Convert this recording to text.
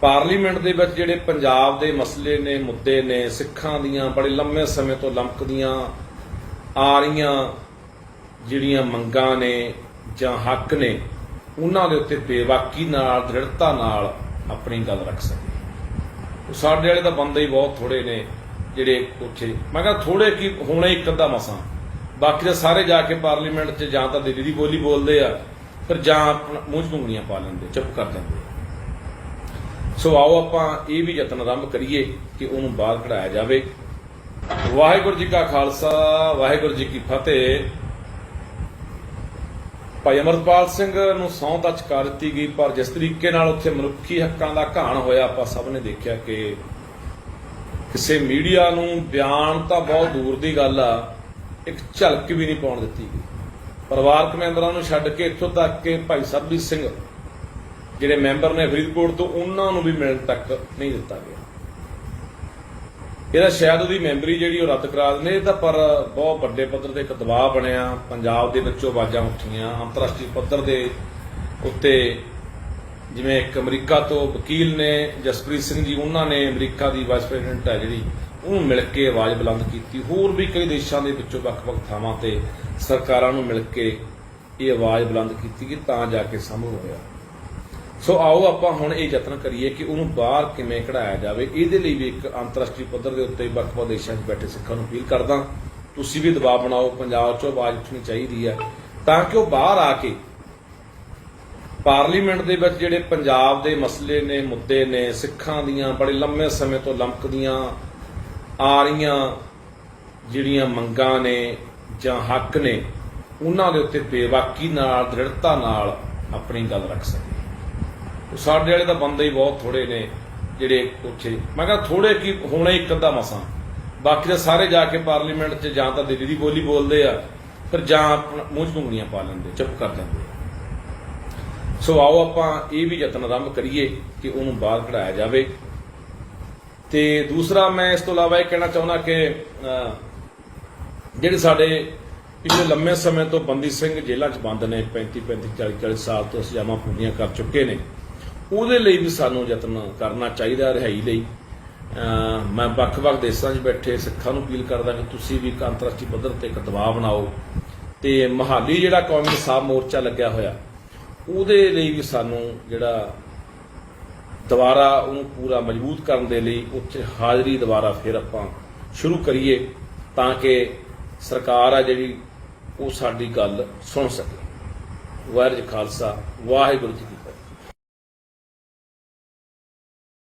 Parliament ਦੇ ਵਿੱਚ ਜਿਹੜੇ ਪੰਜਾਬ ਦੇ ਮਸਲੇ ਨੇ, ਮੁੱਦੇ ਨੇ, ਸਿੱਖਾਂ ਦੀਆਂ, ਬੜੇ ਲੰਮੇ ਸਮੇਂ ਤੋਂ ਲਮਕਦੀਆਂ ਆ ਰਹੀਆਂ ਜਿਹੜੀਆਂ ਮੰਗਾਂ ਨੇ ਜਾਂ ਹੱਕ ਨੇ, ਉਹਨਾਂ ਦੇ ਉੱਤੇ ਬੇਵਾਕੀ ਨਾਲ, ਦ੍ਰਿੜਤਾ ਨਾਲ ਆਪਣੀ ਗੱਲ ਰੱਖ ਸਕੇ ਉਹ ਸਾਡੇ ਵਾਲੇ ਤਾਂ ਬੰਦੇ ਹੀ ਬਹੁਤ ਥੋੜੇ ਨੇ ਜਿਹੜੇ ਉੱਥੇ। ਮੈਂ ਕਿਹਾ ਥੋੜੇ ਕੀ ਹੋਣੇ ਇੱਕ ਅੱਧਾ ਮਸਾਂ। ਬਾਕੀ ਤਾਂ ਸਾਰੇ ਜਾ ਕੇ ਪਾਰਲੀਮੈਂਟ 'ਚ ਜਾਂ ਤਾਂ ਦਿੱਲੀ ਦੀ ਬੋਲੀ ਬੋਲਦੇ ਆ, ਫਿਰ ਜਾਂ ਆਪਣਾ ਮੂੰਹ 'ਚ ਪਾ ਲੈਂਦੇ, ਚੁੱਪ ਕਰ ਜਾਂਦੇ ਸੋ ਆਓ ਆਪਾਂ ਇਹ ਵੀ ਯਤਨ ਆਰੰਭ ਕਰੀਏ ਕਿ ਉਹਨੂੰ ਬਾਹਰ ਕਢਾਇਆ ਜਾਵੇ। ਵਾਹਿਗੁਰੂ ਜੀ ਕਾ ਖਾਲਸਾ, ਵਾਹਿਗੁਰੂ ਜੀ ਕੀ ਫਤਿਹ। ਭਾਈ ਅਮਰਪਾਲ ਸਿੰਘ ਨੂੰ ਸਹੁੰ ਤਾਂ ਚੁਕਾ ਦਿੱਤੀ ਗਈ, ਪਰ ਜਿਸ ਤਰੀਕੇ ਨਾਲ ਉੱਥੇ ਮਨੁੱਖੀ ਹੱਕਾਂ ਦਾ ਘਾਣ ਹੋਇਆ, ਆਪਾਂ ਸਭ ਨੇ ਦੇਖਿਆ ਕਿ ਕਿਸੇ ਮੀਡੀਆ ਨੂੰ ਬਿਆਨ ਤਾਂ ਬਹੁਤ ਦੂਰ ਦੀ ਗੱਲ ਆ, ਇੱਕ ਝਲਕ ਵੀ ਨਹੀਂ ਪਾਉਣ ਦਿੱਤੀ ਗਈ। ਪਰਿਵਾਰਕ ਮੈਂਬਰਾਂ ਨੂੰ ਛੱਡ ਕੇ ਇੱਥੋਂ ਤੱਕ ਕਿ ਭਾਈ ਸਰਬਜੀਤ ਸਿੰਘ ਜਿਹੜੇ ਮੈਂਬਰ ਨੇ ਫਰੀਦਕੋਟ ਤੋਂ, ਉਹਨਾਂ ਨੂੰ ਵੀ ਮਿਲਣ ਤੱਕ ਨਹੀਂ ਦਿੱਤਾ ਗਿਆ। ਇਹਦਾ ਸ਼ਾਇਦ ਉਹਦੀ ਮੈਂਬਰੀ ਜਿਹੜੀ ਉਹ ਰੱਦ ਕਰਾ ਦਿੰਦੇ, ਇਹ ਤਾਂ ਪਰ ਬਹੁਤ ਵੱਡੇ ਪੱਧਰ ਤੇ ਇੱਕ ਦਬਾਅ ਬਣਿਆ। ਪੰਜਾਬ ਦੇ ਵਿੱਚੋਂ ਆਵਾਜ਼ਾਂ ਉੱਠੀਆਂ, ਅੰਤਰਰਾਸ਼ਟਰੀ ਪੱਧਰ ਦੇ ਉੱਤੇ ਜਿਵੇਂ ਇੱਕ ਅਮਰੀਕਾ ਤੋਂ ਵਕੀਲ ਨੇ, ਜਸਪ੍ਰੀਤ ਸਿੰਘ ਜੀ, ਉਹਨਾਂ ਨੇ ਅਮਰੀਕਾ ਦੀ ਵਾਈਸ ਪ੍ਰੈਜ਼ੀਡੈਂਟ ਹੈ ਜਿਹੜੀ, ਉਹਨੂੰ ਮਿਲ ਕੇ ਆਵਾਜ਼ ਬੁਲੰਦ ਕੀਤੀ। ਹੋਰ ਵੀ ਕਈ ਦੇਸ਼ਾਂ ਦੇ ਵਿੱਚੋਂ ਵੱਖ-ਵੱਖ ਥਾਵਾਂ ਤੇ ਸਰਕਾਰਾਂ ਨੂੰ ਮਿਲ ਕੇ ਇਹ ਆਵਾਜ਼ ਬੁਲੰਦ ਕੀਤੀ ਕਿ ਤਾਂ ਜਾ ਕੇ ਸੰਭਵ ਹੋਇਆ। ਸੋ ਆਓ ਆਪਾਂ ਹੁਣ ਇਹ ਯਤਨ ਕਰੀਏ ਕਿ ਉਹਨੂੰ ਬਾਹਰ ਕਿਵੇਂ ਕਢਾਇਆ ਜਾਵੇ। ਇਹਦੇ ਲਈ ਵੀ ਇੱਕ ਅੰਤਰਰਾਸ਼ਟਰੀ ਪੱਧਰ ਦੇ ਉੱਤੇ ਵੱਖ-ਵੱਖ ਦੇਸ਼ਾਂ 'ਚ ਬੈਠੇ ਸਿੱਖਾਂ ਨੂੰ ਅਪੀਲ ਕਰਦਾ ਤੁਸੀਂ ਵੀ ਦਬਾਅ ਬਣਾਓ, ਪੰਜਾਬ 'ਚੋਂ ਆਵਾਜ਼ ਉੱਠਣੀ ਚਾਹੀਦੀ ਹੈ। ਤਾਂ ਕਿ ਉਹ ਬਾਹਰ ਆ ਕੇ ਪਾਰਲੀਮੈਂਟ ਦੇ ਵਿੱਚ ਜਿਹੜੇ ਪੰਜਾਬ ਦੇ ਮਸਲੇ ਨੇ, ਮੁੱਦੇ ਨੇ, ਸਿੱਖਾਂ ਦੀਆਂ, ਬੜੇ ਲੰਮੇ ਸਮੇਂ ਤੋਂ ਲਮਕਦੀਆਂ ਆ ਰਹੀਆਂ ਜਿਹੜੀਆਂ ਮੰਗਾਂ ਨੇ ਜਾਂ ਹੱਕ ਨੇ, ਉਹਨਾਂ ਦੇ ਉੱਤੇ ਬੇਵਾਕੀ ਨਾਲ, ਦ੍ਰਿੜਤਾ ਨਾਲ ਆਪਣੀ ਗੱਲ ਰੱਖ ਸਕੇ ਸਾਡੇ ਵਾਲੇ ਤਾਂ ਬੰਦੇ ਹੀ ਬਹੁਤ ਥੋੜੇ ਨੇ ਜਿਹੜੇ ਉੱਥੇ। ਮੈਂ ਕਿਹਾ ਥੋੜੇ ਕੀ ਹੋਣੇ ਇੱਕ ਅੱਧਾ ਮਸਾਂ। ਬਾਕੀ ਤਾਂ ਸਾਰੇ ਜਾ ਕੇ ਪਾਰਲੀਮੈਂਟ 'ਚ ਜਾਂ ਤਾਂ ਦਿੱਲੀ ਦੀ ਬੋਲੀ ਬੋਲਦੇ ਆ, ਫਿਰ ਜਾਂ ਮੂੰਹ 'ਚ ਉਂਗਲੀਆਂ ਪਾ ਲੈਂਦੇ, ਚੁੱਪ ਕਰ ਜਾਂਦੇ ਸੋ ਆਓ ਆਪਾਂ ਇਹ ਵੀ ਯਤਨ ਆਰੰਭ ਕਰੀਏ ਕਿ ਉਹਨੂੰ ਬਾਹਰ ਕਢਾਇਆ ਜਾਵੇ। ਤੇ ਦੂਸਰਾ ਮੈਂ ਇਸ ਤੋਂ ਇਲਾਵਾ ਇਹ ਕਹਿਣਾ ਚਾਹੁੰਦਾ ਕਿ ਜਿਹੜੇ ਸਾਡੇ ਪਿਛਲੇ ਲੰਮੇ ਸਮੇਂ ਤੋਂ ਬੰਦੀ ਸਿੰਘ ਜੇਲ੍ਹਾਂ 'ਚ ਬੰਦ ਨੇ 35 35 40 40 ਸਾਲ ਤੋਂ ਸਜ਼ਾਵਾਂ ਪੂਰੀਆਂ ਕਰ ਚੁੱਕੇ ਨੇ। ਉਹਦੇ ਲਈ ਵੀ ਸਾਨੂੰ ਯਤਨ ਕਰਨਾ ਚਾਹੀਦਾ, ਰਿਹਾਈ ਲਈ। ਮੈਂ ਵੱਖ-ਵੱਖ ਦੇਸ਼ਾਂ 'ਚ ਬੈਠੇ ਸਿੱਖਾਂ ਨੂੰ ਅਪੀਲ ਕਰਦਾ ਕਿ ਤੁਸੀਂ ਵੀ ਇੱਕ ਅੰਤਰਰਾਸ਼ਟਰੀ ਪੱਧਰ ਤੇ ਇੱਕ ਦਬਾਅ ਬਣਾਓ। ਤੇ ਮਹਾਲੀ ਜਿਹੜਾ ਕੌਮੀ ਸਾਹ ਮੋਰਚਾ ਲੱਗਿਆ ਹੋਇਆ, ਉਹਦੇ ਲਈ ਵੀ ਸਾਨੂੰ ਜਿਹੜਾ ਦੁਬਾਰਾ ਉਹਨੂੰ ਪੂਰਾ ਮਜ਼ਬੂਤ ਕਰਨ ਦੇ ਲਈ ਉੱਥੇ ਹਾਜ਼ਰੀ ਦੁਬਾਰਾ ਫਿਰ ਆਪਾਂ ਸ਼ੁਰੂ ਕਰੀਏ ਤਾਂ ਕਿ ਸਰਕਾਰ ਆ ਜਿਹੜੀ ਉਹ ਸਾਡੀ ਗੱਲ ਸੁਣ ਸਕੇ। ਵਾਹਿਗੁਰੂ ਖਾਲਸਾ, ਵਾਹਿਗੁਰੂ ਜੀ